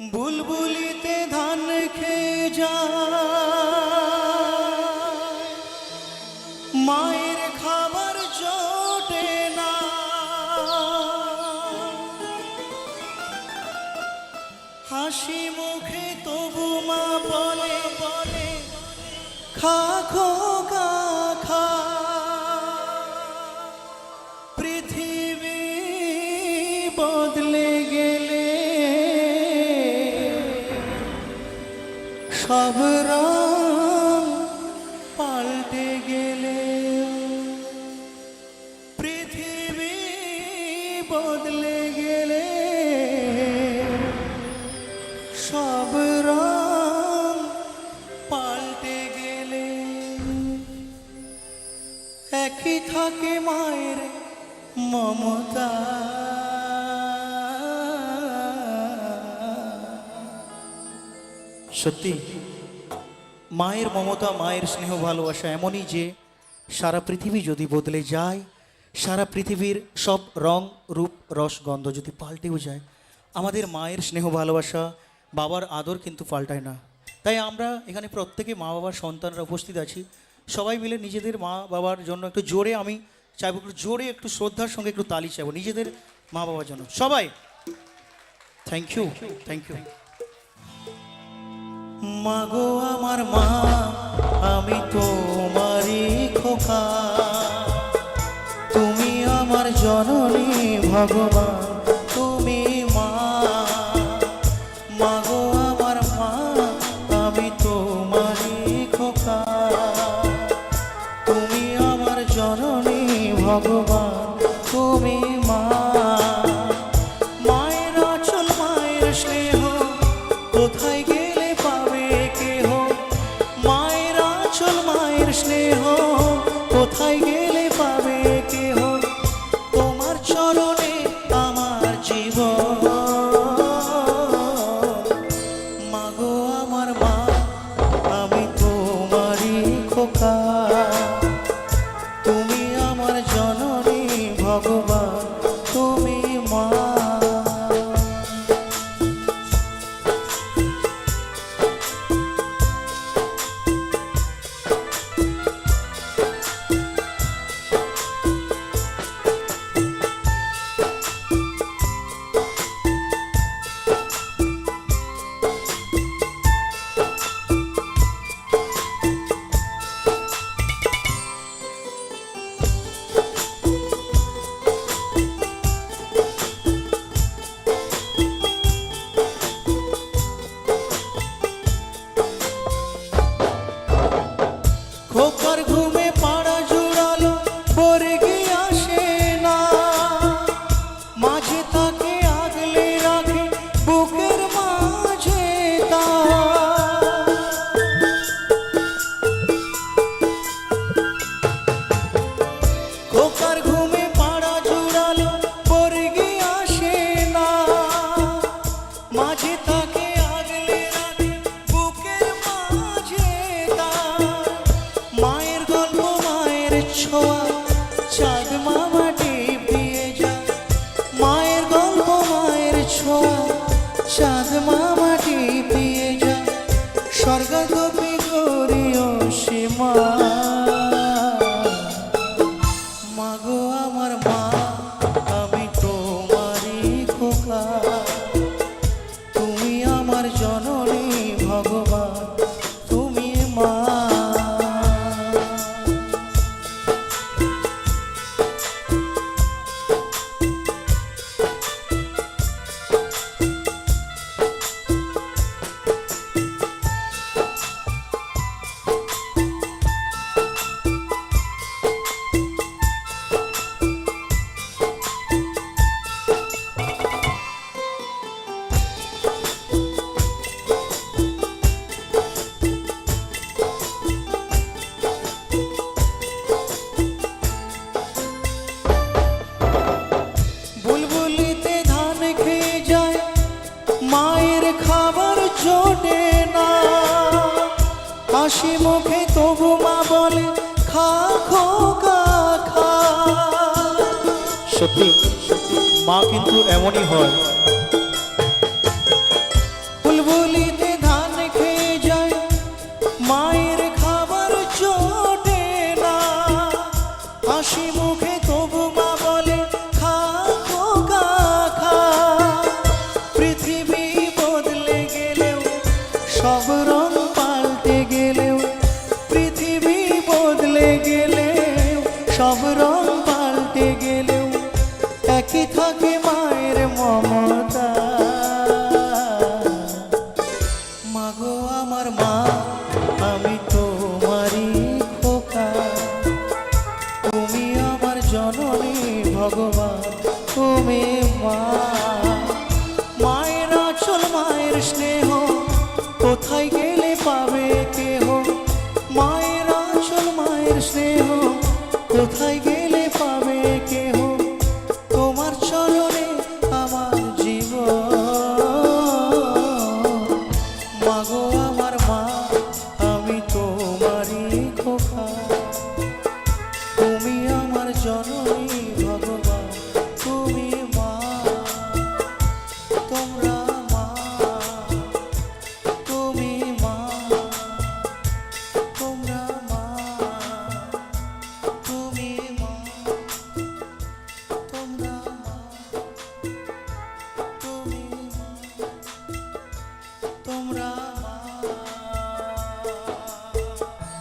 বুলবুলিতে ধান খেয়ে যা মায়ের খাবার জোটে না। হাসি মুখে তবু মা বলে বলে, খা খোকা খা। পৃথিবী বদলে সব রং পাল্টে গেলে পৃথিবী বদলে গেলে সব রং পাল্টে গেলে একই থাকে মায়ের মমতা। সত্যি, মায়ের মমতা, মায়ের স্নেহ, ভালোবাসা এমনই যে সারা পৃথিবী যদি বদলে যায়, সারা পৃথিবীর সব রং, রূপ, রস, গন্ধ যদি পাল্টেও যায়, আমাদের মায়ের স্নেহ, ভালোবাসা বাবার আদর কিন্তু পাল্টায় না। তাই আমরা এখানে প্রত্যেকে মা বাবার সন্তানরা উপস্থিত আছি। সবাই মিলে নিজেদের মা বাবার জন্য একটু জোরে আমি চাইব, একটু জোরে, একটু শ্রদ্ধার সঙ্গে একটু তালি চাইব, নিজেদের মা বাবার জন্য। সবাই থ্যাংক ইউ থ্যাংক ইউ মাগো আমার মা, আমি তোমারই খোকা। তুমি আমার জননী ভগবান, তুমি মা। মা, আমি খোকা। তুমি আমার জননী ভগবান, তুমি খোকার ঘুমে পাড়া জুড়ালো বর্গে আসে না। মাঝে তাকে আগলে রাখে, বুকের মাঝে তার। খোকার ঘুমে পাড়া জুড়ালো বর্গে আসে না। মাঝে ছোঁয়া। চাঁদ মামা টিপিয়ে যায় স্বর্গ গোপী সীমা মাগো আমার মা। মা কিন্তু এমনই হয়। ফুলবুলিতে ধান খেয়ে যায়, মায়ের খাবার চোটে না। হাসি মুখে তবু